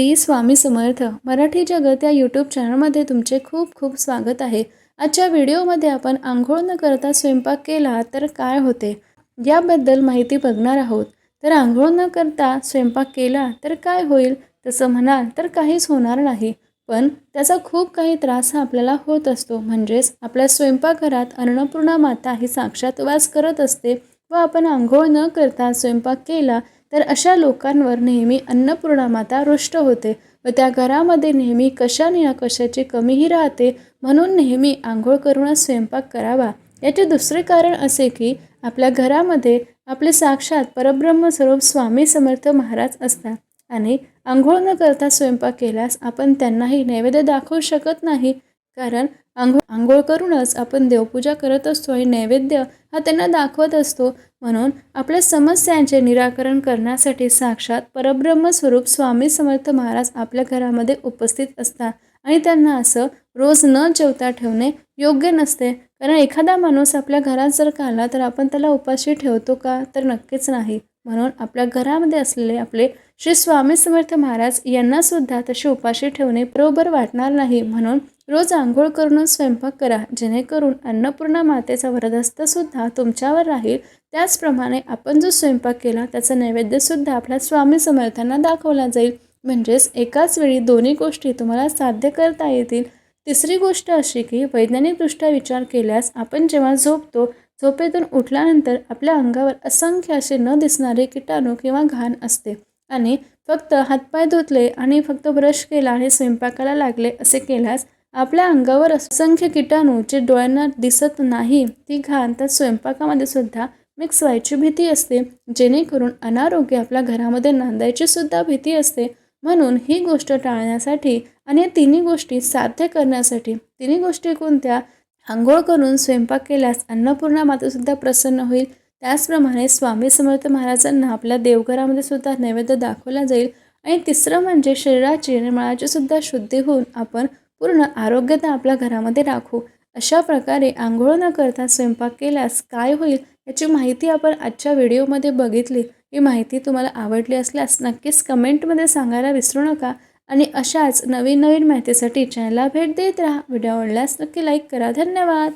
श्री स्वामी समर्थ. मराठी जगत या यूट्यूब चॅनलमध्ये तुमचे खूप खूप स्वागत आहे. आजच्या व्हिडिओमध्ये आपण आंघोळ न करता स्वयंपाक केला तर काय होते? याबद्दल माहिती बघणार आहोत. तर आंघोळ न करता स्वयंपाक केला तर काय होईल? तसं म्हणाल तर काहीच होणार नाही. पण त्याचा खूप काही त्रास हा आपल्याला होत असतो. म्हणजेच आपल्या स्वयंपाकघरात अन्नपूर्णा माता ही साक्षात वास करत असते व आपण आंघोळ न करता स्वयंपाक केला तर अशा लोकांवर नेहमी अन्नपूर्णा माता रुष्ट होते व त्या घरामध्ये नेहमी कशाने या कशाची कमीही राहते म्हणून नेहमी आंघोळ करूनच स्वयंपाक करावा. याचे दुसरे कारण असे की आपल्या घरामध्ये आपले साक्षात परब्रह्म स्वरूप स्वामी समर्थ महाराज असतात आणि आंघोळ न करता स्वयंपाक केल्यास आपण त्यांनाही नैवेद्य दाखवू शकत नाही कारण आंघोळ आंघोळ करूनच आपण देवपूजा करत असतो आणि नैवेद्य हा त्यांना दाखवत असतो. म्हणून आपल्या समस्यांचे निराकरण करण्यासाठी साक्षात परब्रह्म स्वरूप स्वामी समर्थ महाराज आपल्या घरामध्ये उपस्थित असतात आणि त्यांना असं रोज न जेवता ठेवणे योग्य नसते. कारण एखादा माणूस आपल्या घरात जर का आला तर आपण त्याला उपाशी ठेवतो का? तर नक्कीच नाही. म्हणून आपल्या घरामध्ये असलेले आपले श्री स्वामी समर्थ महाराज यांना सुद्धा तशी उपाशी ठेवणे बरोबर वाटणार नाही. म्हणून रोज आंघोळ करूनच स्वयंपाक करा. जेणेकरून अन्नपूर्णा मातेचा वरदस्तसुद्धा तुमच्यावर राहील. त्याचप्रमाणे आपण जो स्वयंपाक केला त्याचा नैवेद्यसुद्धा आपल्या स्वामी समर्थांना दाखवला जाईल. म्हणजेच एकाच वेळी दोन्ही गोष्टी तुम्हाला साध्य करता येतील. तिसरी गोष्ट अशी की वैज्ञानिकदृष्ट्या विचार केल्यास आपण जेव्हा झोपतो झोपेतून उठल्यानंतर आपल्या अंगावर असंख्य असे न दिसणारे किटाणू किंवा घाण असते. आणि फक्त हातपाय धुतले आणि फक्त ब्रश केला आणि स्वयंपाकाला लागले असे केल्यास आपल्या अंगावर असंख्य किटाणू जे डोळ्यांना दिसत नाही ती घाण तर स्वयंपाकामध्ये सुद्धा मिक्स व्हायची भीती असते. जेणेकरून अनारोग्य आपल्या घरामध्ये नांदायची सुद्धा भीती असते. म्हणून ही गोष्ट टाळण्यासाठी आणि या तिन्ही गोष्टी साध्य करण्यासाठी तिन्ही गोष्टी कोणत्या? आंघोळ करून स्वयंपाक केल्यास अन्नपूर्णा मातासुद्धा प्रसन्न होईल. त्याचप्रमाणे स्वामी समर्थ महाराजांना आपल्या देवघरामध्ये सुद्धा नैवेद्य दाखवला जाईल. आणि तिसरं म्हणजे शरीराची आणि मळाची सुद्धा शुद्धी होऊन आपण पूर्ण आरोग्यता आपल्या घरामध्ये राखू. अशा प्रकारे आंघोळ न करता स्वयंपाक केल्यास काय होईल याची माहिती आपण आजच्या व्हिडिओमध्ये बघितली. ही माहिती तुम्हाला आवडली असल्यास नक्कीच कमेंटमध्ये सांगायला विसरू नका आणि अशाच नवीन नवीन माहितीसाठी चॅनलला भेट देत राहा. व्हिडिओ आवडल्यास नक्की लाईक करा. धन्यवाद!